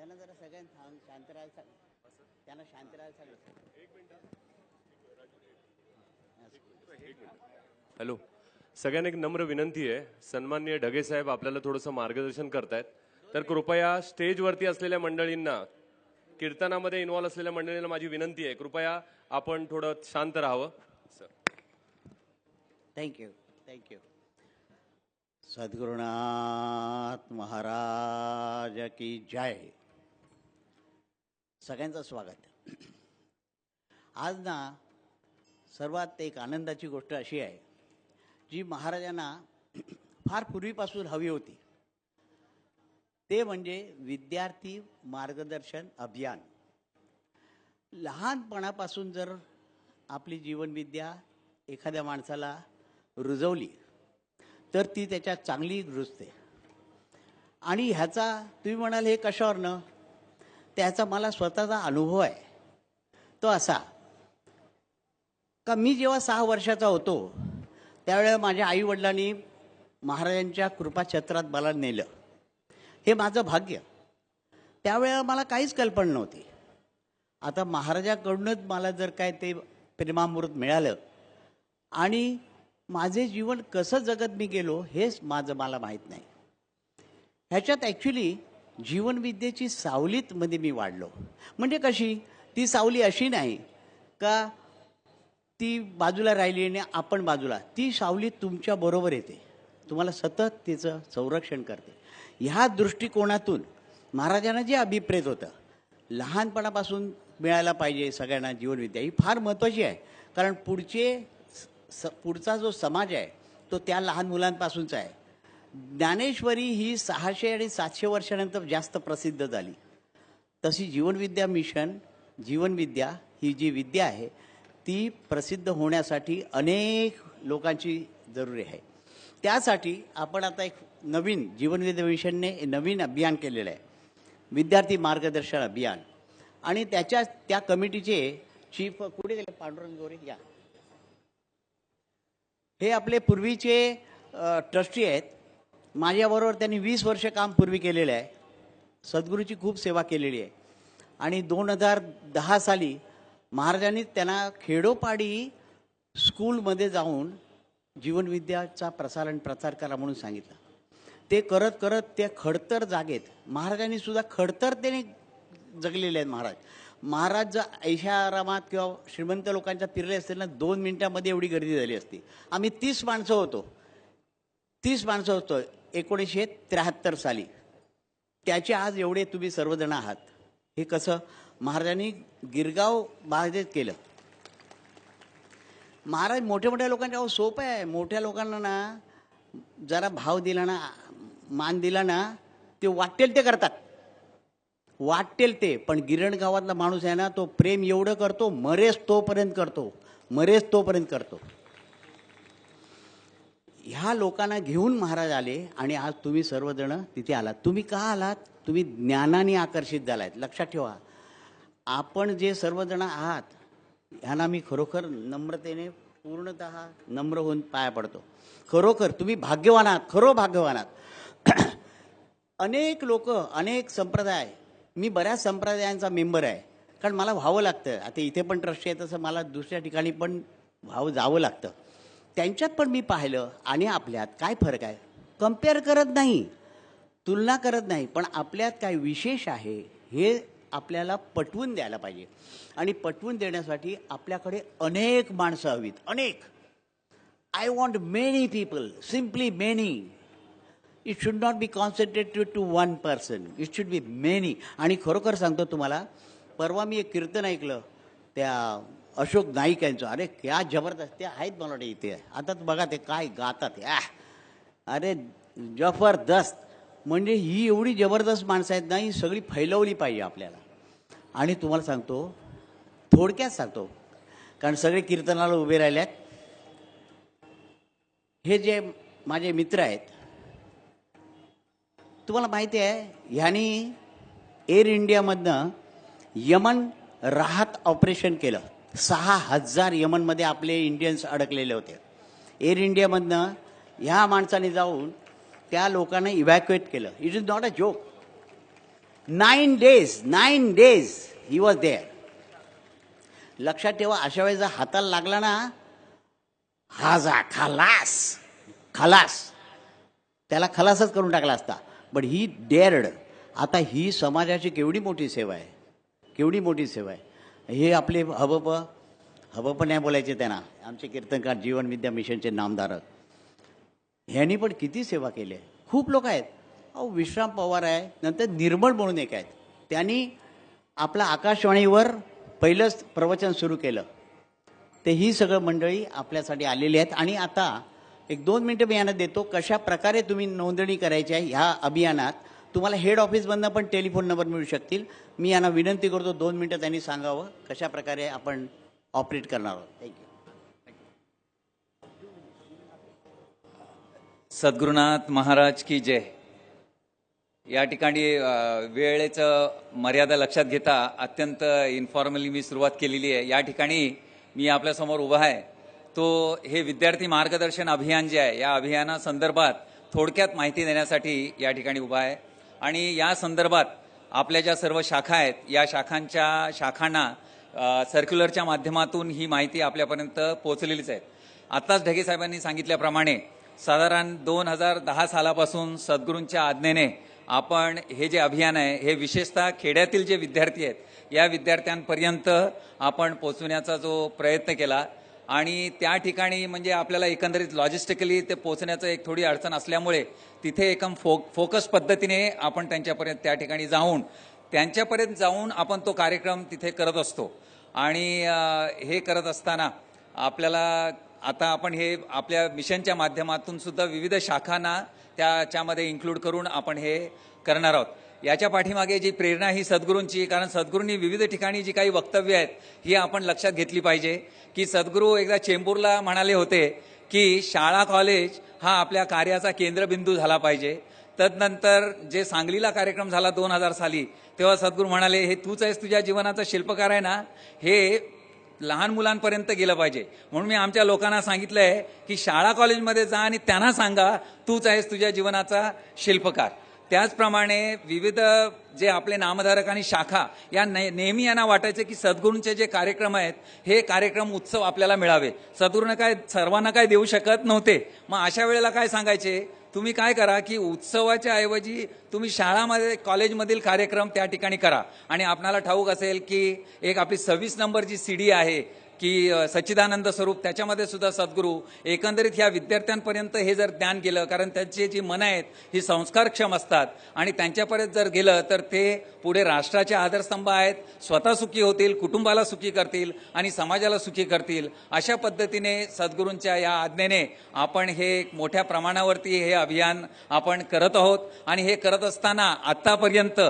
त्यांना जरा सगळ्यांना शांत- राहायला सांग त्यांना शांत राहायला सांगितलं. हॅलो. सगळ्यांना एक नम्र विनंती आहे. सन्माननीय ढगे साहेब आपल्याला थोडंसं मार्गदर्शन करतायत. तर कृपया स्टेजवरती असलेल्या मंडळींना कीर्तनामध्ये इन्व्हॉल्व असलेल्या मंडळींना माझी विनंती आहे. कृपया आपण थोडं शांत राहावं. Sir thank you thank you Sadgurunath Maharaj की जय. सगळ्यांचं स्वागत. आज ना सर्वात एक आनंदाची गोष्ट अशी आहे जी महाराजांना फार पूर्वीपासून हवी होती. ते म्हणजे विद्यार्थी मार्गदर्शन अभियान. लहानपणापासून जर आपली जीवनविद्या एखाद्या माणसाला रुजवली तर ती त्याच्यात चांगली रुजते. आणि ह्याचा तुम्ही म्हणाल हे कशावरनं? त्याचा मला स्वतःचा अनुभव आहे. तो असा. का मी जेव्हा सहा वर्षाचा होतो त्यावेळेला माझ्या आई वडिलांनी महाराजांच्या कृपाक्षेत्रात मला नेलं. हे माझं भाग्य. त्यावेळेला मला काहीच कल्पना नव्हती. आता महाराजाकडूनच मला जर काय ते प्रेमामृत मिळालं आणि माझे जीवन कसं जगत मी गेलो हेच माझं मला माहीत नाही. ह्याच्यात ॲक्च्युली जीवनविद्येची सावलीत मध्ये मी वाढलो. म्हणजे कशी? ती सावली अशी नाही का ती बाजूला राहिली आणि आपण बाजूला. ती सावली तुमच्या बरोबर येते. तुम्हाला सतत तिचं संरक्षण करते. ह्या दृष्टिकोनातून महाराजांना जे अभिप्रेत होतं लहानपणापासून मिळायला पाहिजे सगळ्यांना जीवनविद्या ही फार महत्त्वाची आहे. कारण पुढचे स पुढचा जो समाज आहे तो त्या लहान मुलांपासूनचा आहे. ज्ञानेश्वरी ही सहाशे आणि सातशे वर्षानंतर जास्त प्रसिद्ध झाली. तशी जीवनविद्या मिशन जीवनविद्या ही जी विद्या आहे ती प्रसिद्ध होण्यासाठी अनेक लोकांची जरुरी आहे. त्यासाठी आपण आता एक नवीन जीवनविद्या मिशनने नवीन अभियान केलेलं आहे. विद्यार्थी मार्गदर्शन अभियान. आणि त्याच्या त्या कमिटीचे चीफ कुठे गेले? पांडुरंग गोरे या. हे आपले पूर्वीचे ट्रस्टी आहेत. माझ्याबरोबर त्यांनी वीस वर्ष काम पूर्वी केलेलं आहे. सद्गुरूची खूप सेवा केलेली आहे. आणि दोन हजार दहा साली महाराजांनी त्यांना खेडोपाडी स्कूलमध्ये जाऊन जीवनविद्याचा प्रसार आणि प्रचार करा म्हणून सांगितलं. ते करत करत त्या खडतर जागेत महाराजांनी सुद्धा खडतरतेने जगलेले आहेत महाराज. महाराज जर ऐशारामात किंवा श्रीमंत लोकांच्या फिरले असतील ना दोन मिनिटामध्ये एवढी गर्दी झाली असती. आम्ही तीस माणसं होतो. तीस माणसं होतो. एकोणीसशे त्र्याहत्तर साली. त्याचे आज एवढे तुम्ही सर्वजण आहात. हे कसं? महाराजांनी गिरगाव बाहेर केलं. महाराज मोठ्या मोठ्या लोकांच्या अहो सोपं आहे. मोठ्या लोकांना ना जरा भाव दिला ना मान दिला ना ते वाटेल ते करतात. वाटेल ते. पण गिरण गावातला माणूस आहे ना तो प्रेम एवढं करतो मरेच तोपर्यंत करतो. मरेच तोपर्यंत करतो. ह्या लोकांना घेऊन महाराज आले आणि आज तुम्ही सर्वजण तिथे आलात. तुम्ही का आलात? तुम्ही ज्ञानाने आकर्षित झालायत. लक्षात ठेवा. आपण जे सर्वजण आहात ह्यांना मी खरोखर नम्रतेने पूर्णत नम्र होऊन पाया पडतो. खरोखर तुम्ही भाग्यवान आहात खरो भाग्यवान आहात. अनेक लोक अनेक संप्रदाय मी बऱ्याच संप्रदायांचा मेंबर आहे. कारण मला व्हावं लागतं. आता इथे पण ट्रस्ट आहे तसं मला दुसऱ्या ठिकाणी पण व्हावं जावं लागतं. त्यांच्यात पण मी पाहिलं आणि आपल्यात काय फरक आहे? कंपेअर करत नाही तुलना करत नाही पण आपल्यात काय विशेष आहे हे आपल्याला पटवून द्यायला पाहिजे. आणि पटवून देण्यासाठी आपल्याकडे अनेक माणसं हवीत अनेक. I want many people simply many it should not be concentrated to one person it should be many आणि खरोखर सांगतो तुम्हाला परवा मी एक कीर्तन ऐकलं त्या अशोक नाईक यांचं. अरे क्या जबरदस्त ते आहेत मला वाटतं इथे. आता बघा ते काय गातात या अरे जबरदस्त. म्हणजे ही एवढी जबरदस्त माणसं आहेत ना ही सगळी फैलवली पाहिजे आपल्याला. आणि तुम्हाला सांगतो थोडक्यात सांगतो. कारण सगळे कीर्तनाला उभे राहिले आहेत हे जे माझे मित्र आहेत तुम्हाला माहिती आहे ह्यांनी एअर इंडियामधनं यमन राहत ऑपरेशन केलं. सहा हजार यमनमध्ये आपले इंडियन्स अडकलेले होते. एअर इंडियामधनं ह्या माणसाने जाऊन त्या लोकांना इव्हॅक्युएट केलं. It is not a joke nine days nine days he was there लक्षात ठेवा अशा वेळेस हाताला लागला ना हा जा खलास खलास. त्याला खलासच करून टाकला असता. बट ही डेअर्ड आता ही समाजाची केवढी मोठी सेवा आहे. केवढी मोठी सेवा आहे. हे आपले हबप हबप नाही बोलायचे त्यांना. आमचे कीर्तनकार जीवन विद्या मिशनचे नामधारक ह्यांनी पण किती सेवा केली आहे. खूप लोक आहेत. अहो विश्राम पवार आहे नंतर निर्मळ म्हणून एक आहेत. त्यांनी आपला आकाशवाणीवर पहिलंच प्रवचन सुरू केलं. ते ही सगळं मंडळी आपल्यासाठी आलेली आहेत. आणि आता एक दोन मिनटं मी यांना देतो कशा प्रकारे तुम्ही नोंदणी करायची आहे ह्या अभियानात तुम्हाला हेड ऑफिसमधनं पण टेलिफोन नंबर मिळू शकतील. मी यांना विनंती करतो दोन मिनटं त्यांनी सांगावं कशा प्रकारे आपण ऑपरेट करणार आहोत. थँक्यू सद्गुरुनाथ महाराज की जय. या ठिकाणी वेळेचं मर्यादा लक्षात घेता अत्यंत इन्फॉर्मली मी सुरुवात केलेली आहे. या ठिकाणी मी आपल्यासमोर उभा आहे. तो हे विद्यार्थी मार्गदर्शन अभियान जे आहे या अभियानासंदर्भात थोडक्यात माहिती देण्यासाठी या ठिकाणी उभा आहे. आणि या संदर्भात आपल्या ज्या सर्व शाखा आहेत या शाखांच्या शाखांना सर्क्युलरच्या माध्यमातून ही माहिती आपल्यापर्यंत पोहोचलेलीच आहे. आत्ताच ढगे साहेबांनी सांगितल्याप्रमाणे साधारण दोन हजार दहा सालापासून सद्गुरूंच्या आज्ञेने आपण हे जे अभियान आहे हे विशेषतः खेड्यातील जे विद्यार्थी आहेत या विद्यार्थ्यांपर्यंत आपण पोचवण्याचा जो प्रयत्न केला आणि त्या ठिकाणी म्हणजे आपल्याला एकंदरीत लॉजिस्टिकली ते पोचण्याचं एक थोडी अडचण असल्यामुळे तिथे एकम फो फोकस पद्धतीने आपण त्यांच्यापर्यंत त्या ठिकाणी जाऊन त्यांच्यापर्यंत जाऊन आपण तो कार्यक्रम तिथे करत असतो. आणि हे करत असताना आपल्याला आता आपण हे आपल्या मिशनच्या माध्यमातून सुद्धा विविध शाखांना त्याच्यामध्ये इन्क्लूड करून आपण हे करणार आहोत. याच्या पाठीमागे जी प्रेरणा ही सद्गुरूंची कारण सद्गुरूंनी विविध ठिकाणी जी काही वक्तव्य आहेत ही आपण लक्षात घेतली पाहिजे. की सद्गुरू एकदा चेंबूरला म्हणाले होते की शाळा कॉलेज हा आपल्या कार्याचा केंद्रबिंदू झाला पाहिजे. तदनंतर जे सांगलीला कार्यक्रम झाला दोन हजार साली तेव्हा सद्गुरू म्हणाले हे तूच आहेस तुझ्या जीवनाचा शिल्पकार आहे ना? हे लहान मुलांपर्यंत गेलं पाहिजे. म्हणून मी आमच्या लोकांना सांगितलंय की शाळा कॉलेजमध्ये जा आणि त्यांना सांगा तूच आहेस तुझ्या जीवनाचा शिल्पकार. त्याचप्रमाणे विविध जे आपले नामधारक आणि शाखा या ने- नेहमी यांना वाटायचे की सद्गुरूंचे जे कार्यक्रम आहेत हे कार्यक्रम उत्सव आपल्याला मिळावे. सद्गुरूनं काय सर्वांना काय देऊ शकत नव्हते. मग अशा वेळेला काय सांगायचे? तुम्ही काय करा की उत्सवाच्या ऐवजी तुम्ही शाळामध्ये कॉलेजमधील कार्यक्रम त्या ठिकाणी करा. आणि आपणाला ठाऊक असेल की एक आपली सव्वीस नंबरची सी डी आहे की सच्चिदानंद स्वरूप त्याच्यामध्ये सुद्धा सद्गुरू एकंदरीत ह्या विद्यार्थ्यांपर्यंत हे जर ज्ञान गेलं कारण त्यांची जी मनं आहेत ही संस्कारक्षम असतात. आणि त्यांच्यापर्यंत जर गेलं तर ते पुढे राष्ट्राचे आधारस्तंभ आहेत स्वतः सुखी होतील कुटुंबाला सुखी करतील आणि समाजाला सुखी करतील. अशा पद्धतीने सद्गुरूंच्या या आज्ञेने आपण हे मोठ्या प्रमाणावरती हे अभियान आपण करत आहोत. आणि हे करत असताना आत्तापर्यंत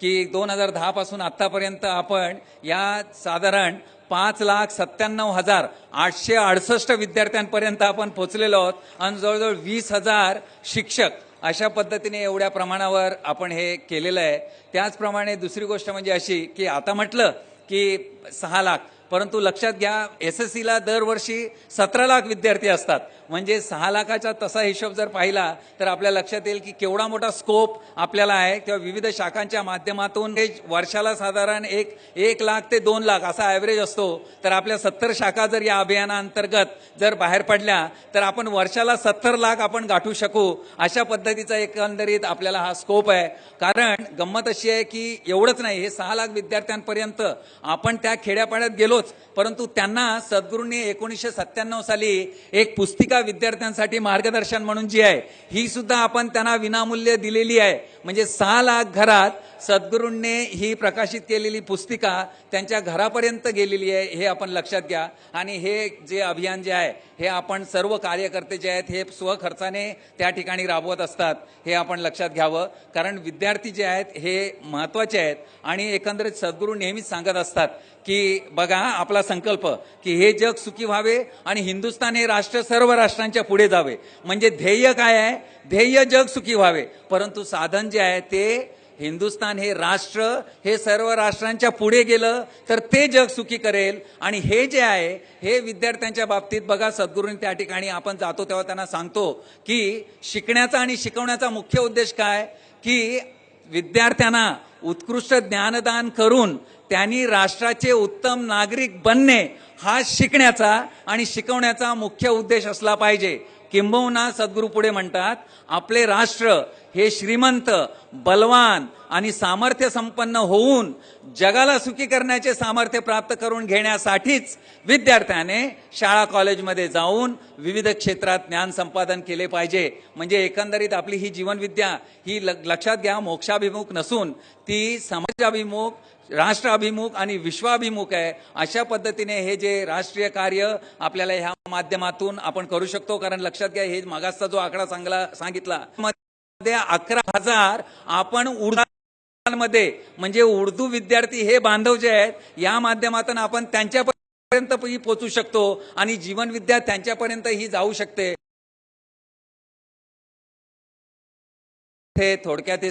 की दोन हजार दहापासून आत्तापर्यंत आपण या साधारण पाच लाख सत्त्याण्णव हजार आठशे अडसष्ट विद्यार्थ्यांपर्यंत आपण पोहोचलेलो आहोत. आणि जवळजवळ वीस हजार शिक्षक अशा पद्धतीने एवढ्या प्रमाणावर आपण हे केलेलं आहे. त्याचप्रमाणे दुसरी गोष्ट म्हणजे अशी की आता म्हटलं की सहा लाख. परंतु लक्षात घ्या एस एस सीला दरवर्षी सतरा लाख विद्यार्थी असतात. म्हणजे सहा लाखाचा तसा हिशोब जर पाहिला तर आपल्या लक्षात येईल की केवढा मोठा स्कोप आपल्याला आहे. किंवा विविध शाखांच्या माध्यमातून हे वर्षाला साधारण एक एक लाख ते दोन लाख असा ॲव्हरेज असतो. तर आपल्या सत्तर शाखा जर या अभियानाअंतर्गत जर बाहेर पडल्या तर आपण वर्षाला सत्तर लाख आपण गाठू शकू. अशा पद्धतीचा एकंदरीत आपल्याला हा स्कोप आहे. कारण गंमत अशी आहे की एवढंच नाही हे सहा लाख विद्यार्थ्यांपर्यंत आपण त्या खेड्यापाड्यात गेलोच. परंतु त्यांना सद्गुरूंनी एकोणीसशे सत्त्याण्णव साली एक पुस्तिका विद्यार्थ्यांसाठी मार्गदर्शन म्हणून जी आहे ही सुद्धा आपण त्यांना विनामूल्य दिलेली आहे. म्हणजे सहा लाख घरात सद्गुरूंनी ही प्रकाशित केलेली पुस्तिका त्यांच्या घरापर्यंत गेलेली आहे हे आपण लक्षात घ्या. आणि हे जे अभियान जे आहे हे आपण सर्व कार्यकर्ते जे आहेत हे स्वखर्चाने त्या ठिकाणी राबवत असतात हे आपण लक्षात घ्यावं. कारण विद्यार्थी जे आहेत हे महत्त्वाचे आहेत आणि एकंदरीत सद्गुरू नेहमीच सांगत असतात की बघा आपला संकल्प की हे जग सुखी व्हावे आणि हिंदुस्थान हे राष्ट्र सर्व राष्ट्रांच्या पुढे जावे. म्हणजे ध्येय काय आहे? ध्येय जग सुखी व्हावे. परंतु साधन जे आहे ते हिंदुस्थान हे राष्ट्र हे सर्व राष्ट्रांच्या पुढे गेलं तर ते जग सुखी करेल. आणि हे जे आहे हे विद्यार्थ्यांच्या बाबतीत बघा सद्गुरूंनी त्या ठिकाणी आपण जातो तेव्हा त्यांना सांगतो की शिकण्याचा आणि शिकवण्याचा मुख्य उद्देश काय? की विद्यार्थ्यांना उत्कृष्ट ज्ञानदान करून त्यांनी राष्ट्राचे उत्तम नागरिक बनणे हा शिकण्याचा आणि शिकवण्याचा मुख्य उद्देश असला पाहिजे. किंबहुना सद्गुरू पुढे म्हणतात आपले राष्ट्र हे श्रीमंत बलवान आणि सामर्थ्य संपन्न होऊन जगाला सुखी करण्याचे सामर्थ्य प्राप्त करून घेण्यासाठीच विद्यार्थ्याने शाळा कॉलेजमध्ये जाऊन विविध क्षेत्रात ज्ञान संपादन केले पाहिजे. म्हणजे एकंदरीत आपली ही जीवनविद्या ही लक्षात घ्या मोक्षाभिमुख नसून ती समाजाभिमुख राष्ट्राभिमुख आणि विश्वाभिमुख आहे. अशा पद्धतीने हे जे राष्ट्रीय कार्य आपल्याला ह्या माध्यमातून आपण करू शकतो. कारण लक्षात घ्या हे मागासचा जो आकडा सांगला सांगितला मध्ये अकरा हजार आपण उर्दूमध्ये म्हणजे उर्दू विद्यार्थी हे बांधव जे आहेत या माध्यमातून आपण त्यांच्यापर्यंत ही पोहोचू शकतो आणि जीवनविद्या त्यांच्यापर्यंत ही जाऊ शकते. हे थोडक्यात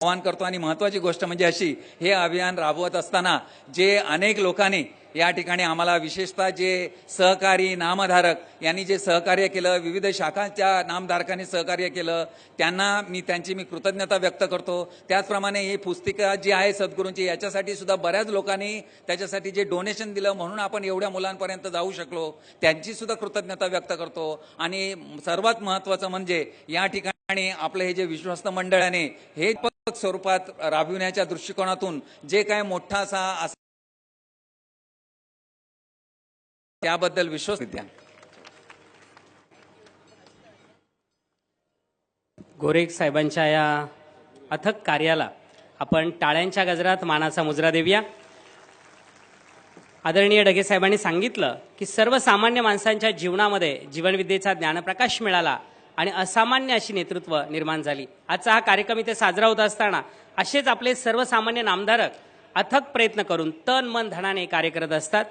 आवाहन करतो. आणि महत्वाची गोष्ट म्हणजे अशी हे अभियान राबवत असताना जे अनेक लोकांनी या ठिकाणी आम्हाला विशेषतः जे सहकारी नामधारक यांनी जे सहकार्य केलं विविध शाखांच्या नामधारकांनी सहकार्य केलं त्यांना मी त्यांची मी कृतज्ञता व्यक्त करतो. त्याचप्रमाणे ही पुस्तिका जी आहे सद्गुरूंची याच्यासाठी सुद्धा बऱ्याच लोकांनी त्याच्यासाठी जे डोनेशन दिलं म्हणून आपण एवढ्या मुलांपर्यंत जाऊ शकलो त्यांची सुद्धा कृतज्ञता व्यक्त करतो. आणि सर्वात महत्वाचं म्हणजे या ठिकाणी आपलं हे जे विश्वस्त मंडळाने हे स्वरूपात राबविण्याच्या दृष्टिकोनातून जे काय मोठासा असा त्याबद्दल विश्वास द्या. गोरेख साहेबांच्या या अथक कार्याला आपण टाळ्यांच्या गजरात मानाचा मुजरा देऊया. आदरणीय डगे साहेबांनी सांगितलं की सर्वसामान्य माणसांच्या जीवनामध्ये जीवनविद्येचा ज्ञानप्रकाश मिळाला आणि असामान्य अशी नेतृत्व निर्माण झाली. आजचा हा कार्यक्रम इथे साजरा होत असताना असेच आपले सर्वसामान्य नामधारक अथक प्रयत्न करून तन मन धनाने कार्य करत असतात.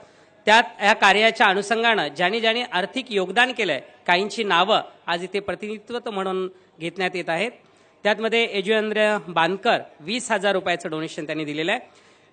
त्यात या कार्याच्या अनुषंगानं ज्यांनी ज्यांनी आर्थिक योगदान केलंय काहींची नावं आज इथे प्रतिनिधित्व म्हणून घेतण्यात येत आहेत. त्यातमध्ये यजुवेंद्र बांदकर वीस हजार रुपयाचं डोनेशन त्यांनी दिलेलं आहे.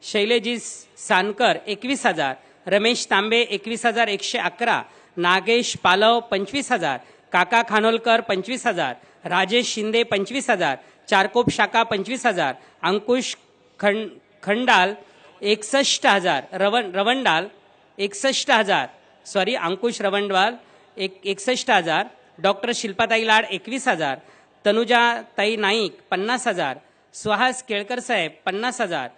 शैलेजी सानकर एकवीस हजार रमेश तांबे एकवीस हजार एकशे अकरा नागेश पालव पंचवीस हजार काका खानोलकर पंचवीस हजार राजेश शिंदे पंचवीस हजार चारकोप शाखा पंचवीस हजार अंकुश खंड खंडाल एकसष्ट हजार रवन रवंडाल एकसष्ट हजार. सॉरी अंकुश रवंडवाल एक एकसष्ट हजार. डॉक्टर शिल्पाताई लाड एकवीस हजार. तनुजाताई नाईक पन्नास हजार. सुहास केळकर साहेब पन्नास हजार.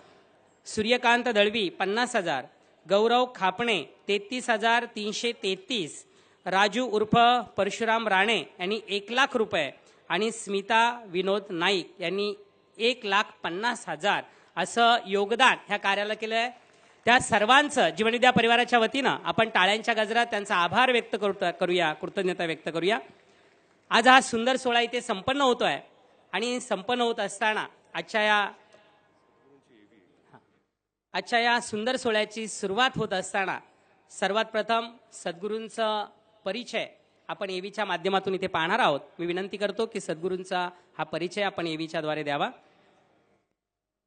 सूर्यकांत दळवी पन्नास हजार. गौरव खापणे तेहतीस हजार तीनशे तेहतीस. राजू उर्फ परशुराम राणे यांनी एक लाख रुपये आणि स्मिता विनोद नाईक यांनी एक लाख पन्नास हजार असं योगदान ह्या कार्याला केलं आहे त्या सर्वांचं जीवनविद्या परिवाराच्या वतीनं आपण टाळ्यांच्या गजरात त्यांचा आभार व्यक्त करू करूया कृतज्ञता व्यक्त करूया. आज हा सुंदर सोहळा इथे संपन्न होतो आहे आणि संपन्न होत असताना आजच्या या आजच्या या सुंदर सोहळ्याची सुरुवात होत असताना सर्वात प्रथम सद्गुरूंचा परिचय आपण एवीच्या माध्यमातून इथे पाहणार आहोत. मी विनंती करतो की सद्गुरूंचा हा परिचय आपण एवीच्या द्वारे द्यावा.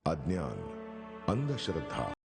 अज्ञान अंधश्रद्धा.